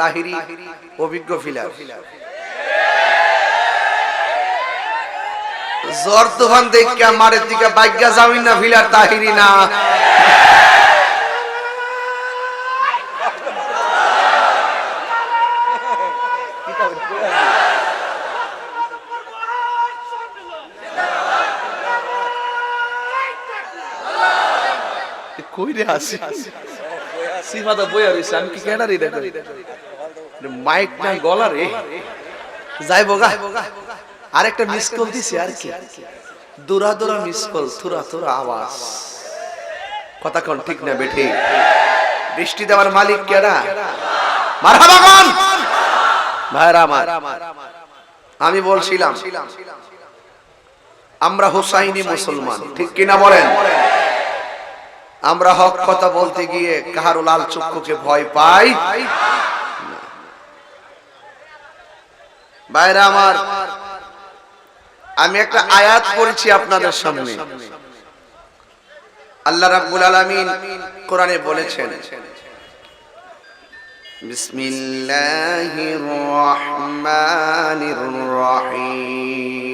তাহিরি অভিজ্ঞ ফিলার জ্বর তুফান দেখা মারের দিকে বাইকা যাবি না ফিলার তাহিরি না। কই রে আসি। সীমাদা বইয়া রইছে, আমি কি কেডা রে দেখো মাইক না, গলা রে। যাইবো গা আরেকটা মিস কল দিছি আর কি। দুরা দুরা মিস কল থুরা থুরা আওয়াজ। কথা কোন, ঠিক না বেঠে? বৃষ্টি দেওয়ার মালিক কেডা? মারহাবা কোন ভাইরা আমার, আমি বলছিলাম, আমরা হুসাইনি মুসলমান, ঠিক কিনা বলেন? আমরা হক কথা বলতে গিয়ে কাহারো লাল চক্ষুকে ভয় পাই? বাইরে আমার, আমি একটা আয়াত পড়েছি আপনাদের সামনে। আল্লাহ রাব্বুল আলামিন কোরআনে বলেছেন, বিসমিল্লাহির রহমানির রহিম।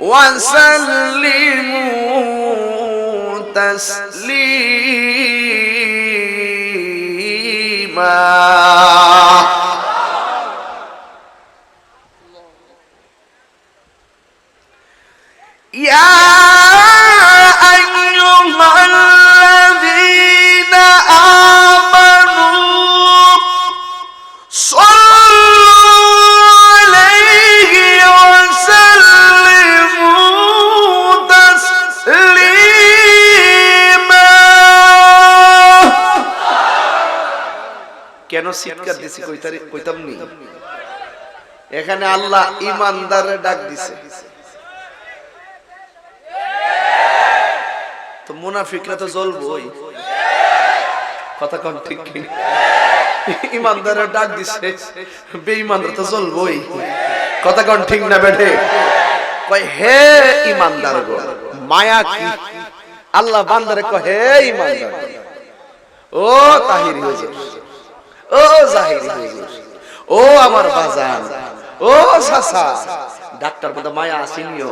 وسلموا تسليما কেন চিৎকার দিছি কইতারি কইতাম নি। এখানে আল্লাহ ইমানদারে ডাক দিছে। তো মুনাফিকরা তো জ্বলবই। কথা কম ঠিক কিনা? ইমানদারের ডাক দিছে বেঈমানরা তো জ্বলবই। কথা কন ঠিক না বেঠে? কয় হে ইমানদার গো মায়া কি? আল্লাহ বান্দারে কয় হে ইমানদার ও তাহিরি হুজুর ও জাহিরি হুজুর, ও আমার বাজান, ও সাসা, ডাক্তার বলতে মায়া আসিনিও।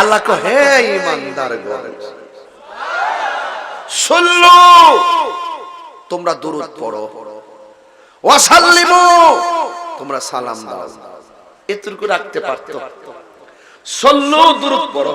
আল্লাহ কয়, হে ইমানদার গো। শুনলু, তোমরা দূরত পড়ো। ওয়াসাল্লিমু, তোমরা সালাম দাও। এতটুকু রাখতে পারতো। সল্লু দূরত পড়ো।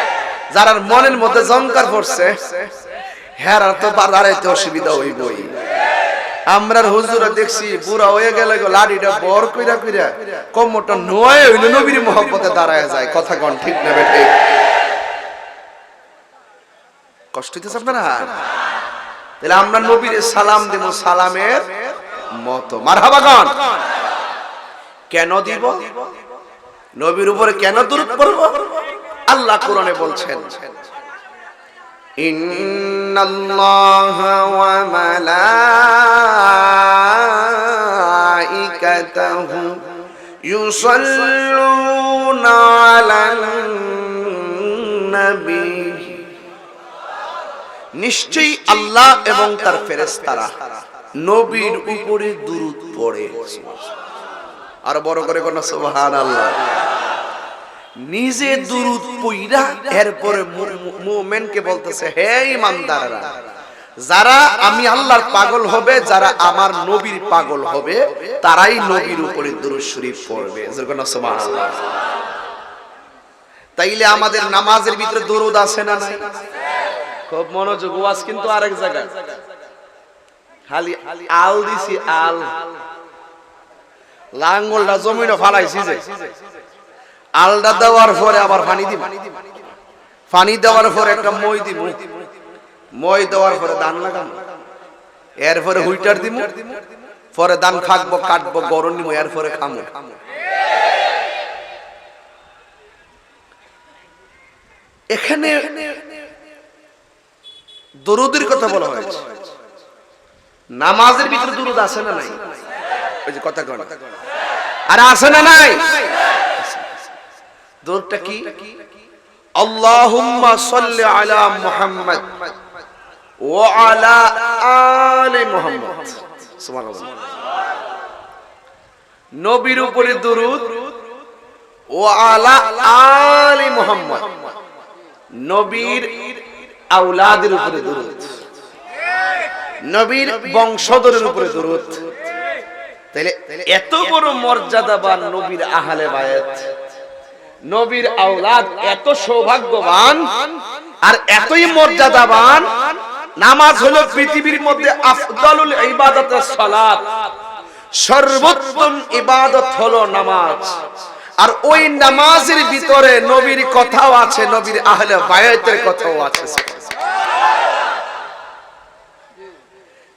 যার আর মনের মধ্যে জঙ্কার পড়ছে হেরা তো দাঁড়াইতে অসুবিধা হইবই। আমরার হুজুরা দেখছি, বুড়া হয়ে গেলে লাড়িটা বর কইরা কইরা কোমরটা নোয়ে হইল, নবীর মহব্বতে দাঁড়ায় যায়। কথা কোন, ঠিক না বেটে কষ্ট হইতেছে আপনারা? তাহলে আমরা নবীর সালাম দেব, সালামের মতো। মারহাবাগন কেন। দিব? নবীর উপরে কেন দূর করব আল্লাহ কোরআনে বলছেন নিশ্চয়ই আল্লাহ এবং তার ফেরেশতারা নবীর উপরে দুরূদ পড়ে। আর বড় করে কোন সুবহান আল্লাহ নিজে দুরুদ পইরা এরপরে মুমেনকে বলতেছে হে ইমানদাররা যারা আমি আল্লাহর পাগল হবে যারা আমার নবীর পাগল হবে তারাই নবীর উপরে দুরুদ শরীফ পড়বে। সুবহানাল্লাহ। তাইলে আমাদের নামাজের ভিতরে দরুদ আছে না নাই? খুব মনোযোগ ওয়াজ কিন্তু আরেক জায়গায়। খালি আল দিছি আল। লাঙ্গলটা জমিনে ফালাইছি যে। আলটা দেওয়ার পরে আবার পানি দিব। পানি দেওয়ার পরে একটা মই দিব। মই দেওয়ার পরে ধান লাগাম। এরপরে হুইটার দিব। পরে ধান খাকবো, কাটবো, গরম নিব এরপরে খামো। এখানে দরুদের কথা বলা হয়েছে। নামাজের ভিতরে দরুদ আছে না নাই? ওই যে কথা আর আছে না নাই? দরুদটা কি? আল্লাহুম্মা সাল্লি আলা মুহাম্মদ ওয়া আলা আলি মুহাম্মদ। সুবহানাল্লাহ। নবীর উপরে দরুদ ওয়া আলা আলি মুহাম্মদ। নবীর আউলাদের উপরে দরুদ। নবীর বংশধরের উপরে দরুদ। তাহলে এত বড় মর্যাদাবান নবীর আহলে বায়াত। নবীর আওলাদ এত সৌভাগ্যবান আর এতই মর্যাদাবান, নামাজ হলো পৃথিবীর মধ্যে আফদালুল ইবাদতের সালাত। সর্বোত্তম ইবাদত হলো নামাজ। আর ওই নামাজের ভিতরে নবীর কথাও আছে, নবীর আহলে বায়াতের কথাও আছে।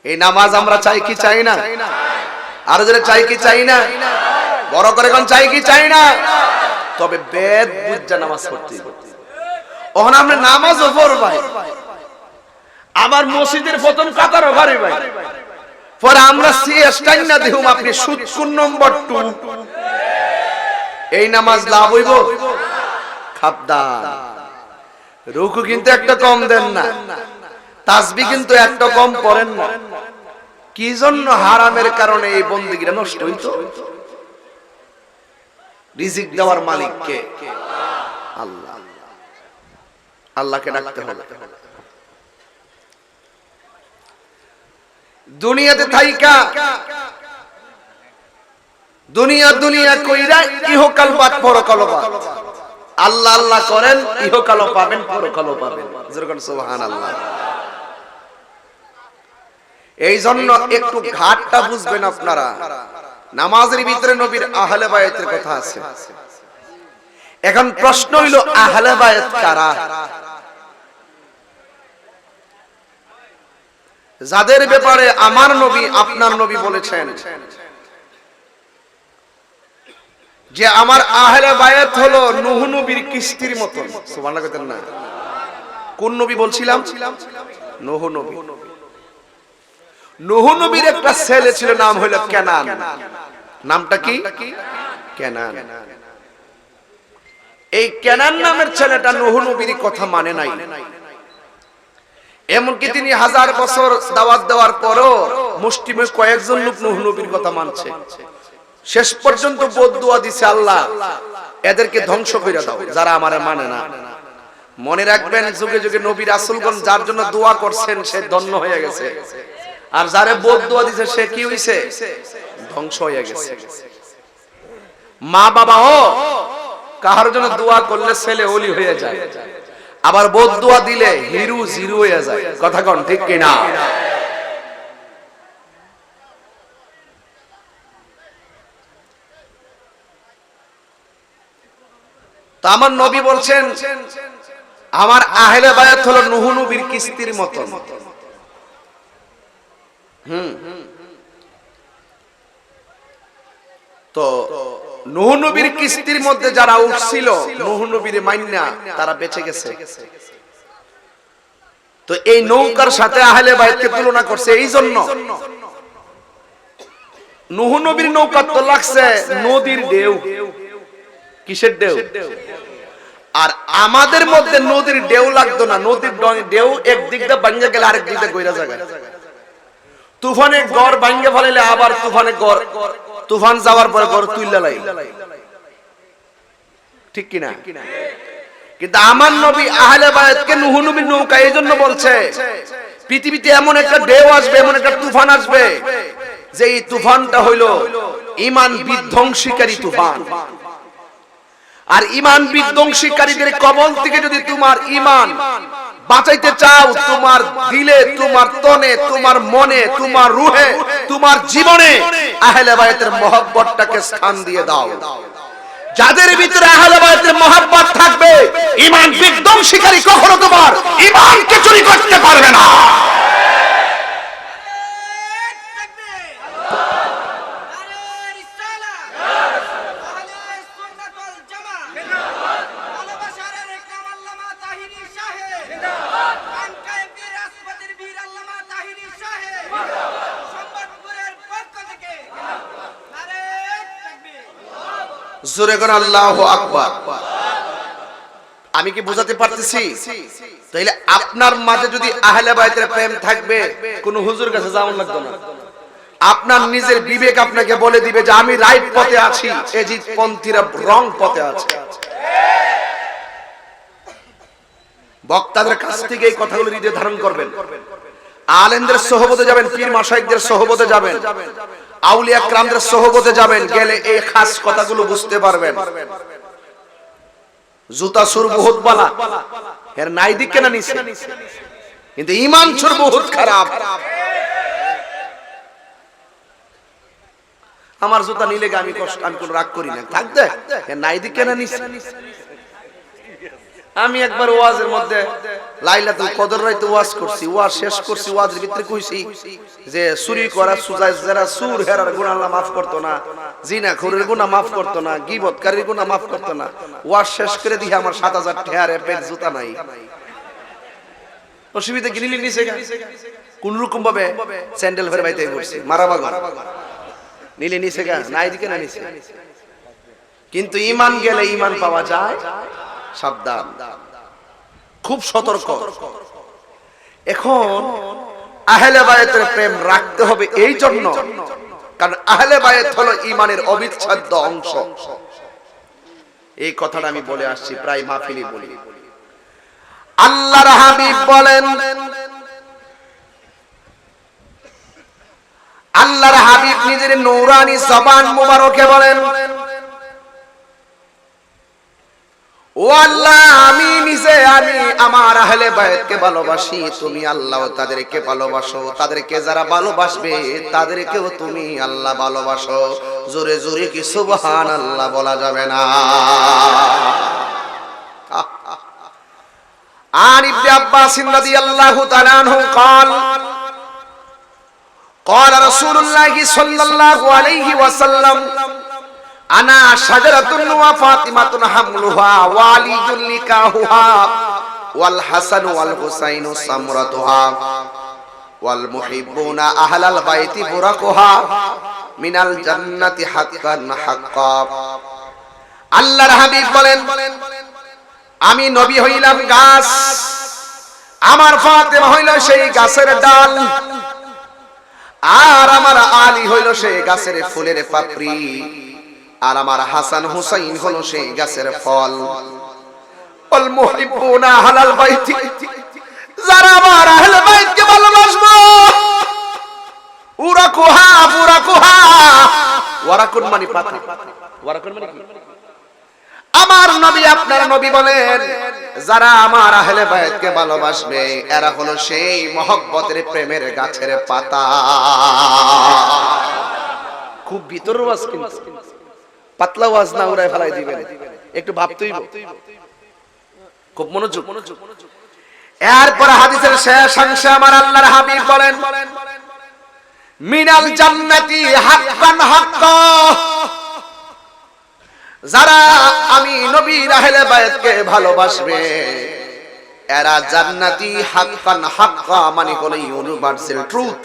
এই নামাজ আমরা চাই কি চাই না? আর যারা চাই কি চাই না? বড় করে কোন চাই কি চাই না? তবে বেদ বুঝা নামাজ পড়তে। ওখানে আমরা নামাজও পড়বাই আমার মসজিদের প্রথম কাতারও ভারি ভাই। পরে আমরা সিএসটাই না দেখুম আপনি সুৎকুন নম্বর টু। এই নামাজ লাভ হইব? খাবদান রুকু কিন্তু একটা কম দেন না। তাসবি কিন্তু একটা কম পড়েন না। কি জন্য হারামের কারণে এই বন্দিগিরা নষ্ট হইতো? রিজিক দেওয়ার মালিক কে আল্লাহ। আল্লাহকে ডাকতে হবে। দুনিয়াতে থাইকা। দুনিয়া দুনিয়া কইরা ইহকাল বাদ পরকাল বাদ। আল্লাহ আল্লাহ করেন ইহকালও পাবেন পরকালও পাবেন। যেরকম সুবহানাল্লাহ। এই জন্য একটু ঘাটটা বুঝবেন আপনারা। নামাজের ভিতরে নবীর আহলে বায়াতের কথা আছে। এখন প্রশ্ন হইল, আহলে বায়াত কারা? যাদের ব্যাপারে আমার নবী, আপনার নবী বলেছেন, যে আমার আহলে বায়াত হলো নুহ নবীর কিস্তির মতন। সুবহানাল্লাহ না। কোন নবী বলছিলাম? নুহ নবী। নুহ নবীর একটা ছেলে ছিল নাম হলো কেনান। নামটা কি? কেনান। এই কেনান নামের ছেলেটা নুহ নবীর কথা মানে নাই। এমনকি তিনি হাজার বছর দাওয়াত দেওয়ার পরও মুষ্টিমে কয়েকজন লোক নুহ নবীর কথা মানছে। শেষ পর্যন্ত বদুয়া দিছে আল্লাহ এদেরকে ধ্বংস করে দাও যারা আমারে মানে না। মনে রাখবেন যুগে যুগে নবীর আসলগণ যার জন্য দোয়া করছেন সে ধন্য হয়ে গেছে। আর যারে বোধ দোয়া দিছে, সে কি হইছে? ধ্বংস হয়ে গেছে। মা বাবা ও কাহার জন্য দোয়া করলে ছেলে ওলি হয়ে যায়। আবার বোধ দোয়া দিলে হিরু জিরু হয়ে যায়। কথা কন, ঠিক কিনা? তো আমার নবী বলছেন, আমার আহলে বায়াত হলো নুহু নবীর কিস্তির মতন। হুম। তো নুহ কিস্তির মধ্যে যারা উঠছিল, নুহ নবীর তারা বেঁচে গেছে। তো এই নৌকার সাথে আহলে তুলনা করছে, এই জন্য। নৌকা তো লাগছে নদীর ঢেউ। কিসের ঢেউ? আর আমাদের মধ্যে নদীর ঢেউ লাগতো না, নদীর ঢেউ একদিক দিয়ে গেলে আরেক দিক গইরা জায়গায় তুফানে গড় ভাঙ্গে ফেলাইলে আবার তুফানে গড়। তুফান যাওয়ার পরে গড় তুইলা লাই। ঠিক কিনা? কিন্তু আমার নবী আহলে বায়াতকে নুহু নবীর নৌকা এই জন্য বলছে, পৃথিবীতে এমন একটা ঢেউ আসবে, এমন একটা তুফান আসবে, যে এই তুফানটা হইল ইমান বিধ্বংসীকারী তুফান। আর ইমান বিধ্বংসীকারীদের কবল থেকে যদি তোমার ইমান বাঁচাইতে চাও তোমার দিলে তোমার তনে তোমার মনে তোমার রুহে তোমার জীবনে আহলে বাইতের মহব্বতটাকে স্থান দিয়ে দাও। যাদের ভিতরে আহলে বাইতের মহব্বত থাকবে ইমান শিকারী কখনো তোমার ইমানকে চুরি করতে পারবে না। জোরে করে আল্লাহ আকবার। আমি কি বুঝাতে পারতেছি? তাইলে আপনার মাঝে যদি আহলে বাইতের প্রেম থাকবে, কোন হুজুর কাছে যাওয়ার লাগবে না। আপনার নিজের বিবেক আপনাকে বলে দিবে যে আমি রাইট পথে আছি এজিদ পন্থীরা রং পথে আছে। বক্তাদের কাছ থেকে এই কথাগুলো হৃদয়ে ধারণ করবেন। আলেমদের সহবতে যাবেন, পীর মাসাইকদের সহবতে যাবেন। আউলিয়া ক্রামদের সহবতে যাবেন, গেলে এই খাস কথাগুলো বুঝতে পারবেন। জুতা সুর বহুত বালা। এর নাই দিক কেনা নিছে। কিন্তু ইমান সুর বহুত খারাপ। আমার জুতা নিলে আমি কষ্ট আমি কোন রাগ করি না। থাকতে নাই দিক কেনা নিছে। আমি একবার ওয়াজের মধ্যে লাইলাতুল কদর রাইতে ওয়াজ করছি, ওয়াজ শেষ করছি, ওয়াজের ভিতরে কইছি যে চুরি করা সুজাই যারা সুর, হেরার গুনাহ আল্লাহ মাফ করতো না জিনা খুরের গুনাহ মাফ করতো না গীবতকারীর গুনাহ মাফ করতো না, ওয়াজ শেষ করে দিয়ে আমার 7000 ঠেয়ারে পেট জুতা নাই। অসুবিধা কি? নিলি নিছে কোন রকম ভাবে স্যান্ডেল ফেরে বাইতে করছি মারা বাগন নিলে নিছে গা নাই দিকে না নিছে কিন্তু ইমান গেলে ইমান পাওয়া যায়। সাবধান। খুব সতর্ক। এখন আহলে বায়াতের প্রেম রাখতে হবে এই জন্য, কারণ আহলে বায়াত হলো ইমানের অবিচ্ছেদ্য অংশ। এই কথাটা আমি বলে আসছি, প্রায় মাহফিলি বলি। আল্লাহর হাবিব বলেন, আল্লাহর হাবিব নিজের নৌরানি জবান মুবারকে বলেন ও আল্লাহ আমি নিজে আমি আমার আহলে বায়াতকে ভালোবাসি তুমি আল্লাহ তাদেরকে ভালোবাসো তাদেরকে যারা ভালোবাসবে তাদেরকেও তুমি আল্লাহ ভালোবাসো জোরে জোরে কি সুবহান আল্লাহ বলা যাবে না عن ابن عباس رضي الله تعالى عنه قال قال رسول الله صلى الله عليه وسلم আনা শাজারাতুন ওয়া ফাতিমাতুন হামলুহা ওয়াল হাসান ওয়াল হুসাইনু সামরাতুহা, ওয়াল মুহিব্বুনা আহলাল বাইতি বুরাকুহা, মিনাল জান্নাতি হাক্কান হাক্কা। আল্লাহর হাবিব বলেন, আমি নবী হইলাম গাছ, আমার ফাতেমা হইল সেই গাছের ডাল, আর আমার আলী হইল সেই গাছের ফুলের পাপড়ি। আর আমার হাসান হুসাইন হলো সেই গাছের ফল। হালাল বাইতি, যারা আমার বাইতকে ভালোবাসবো। উরা কুহা ওয়ারাকুন মানে পাতা। ওয়ারাকুন মানে আমার নবী, আপনার নবী বলেন, যারা আমার আহলে বায়াতকে ভালোবাসবে, এরা হলো সেই মহব্বতের প্রেমের গাছের পাতা। খুব ভিতর কিন্তু। পাতলা ওয়াজ না উড়ায় ফেলাই দিবেন। একটু ভাবতেই খুব মনোযোগ। এরপর হাদিসের শেষ অংশে আমার আল্লাহর হাবিব বলেন মিনাল জান্নাতি হাক্কান হাক্কা। যারা আমি নবীর আহলে বায়াতকে ভালোবাসবে এরা জান্নাতি হাক্কান হাক্কা মানে হলো ইউনিভার্সাল ট্রুথ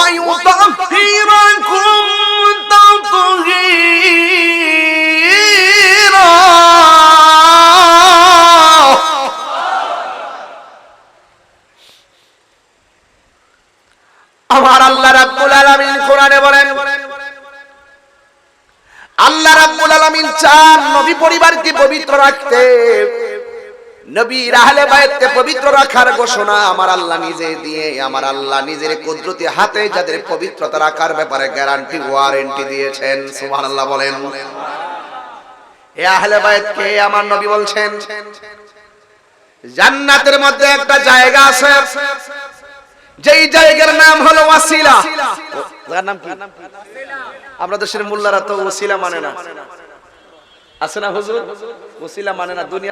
ويطهركم تطهيرا আমার আল্লাহ রাব্বুল আলামিন কোরআনে বলেন আল্লাহ রাব্বুল আলামিন চান নবী পরিবারকে পবিত্র রাখতে নবীর পবিত্র রাখার ঘোষণা আমার আল্লাহ নিজে দিয়ে, আমার আল্লাহ নিজের কুদরতি হাতে যাদের পবিত্রতা রাখার ব্যাপারে গ্যারান্টি ওয়ারেন্টি দিয়েছেন। বলেন। এ আহলে আমার নবী বলছেন? জান্নাতের মধ্যে একটা জায়গা আছে। যেই জায়গার নাম হলো ওয়াসিলা। জায়গার নাম কি? আমরা দেশের মোল্লারা তো ওসিলা মানে না। আছে না হুজুর? ওসিলা মানে না, দুনিয়া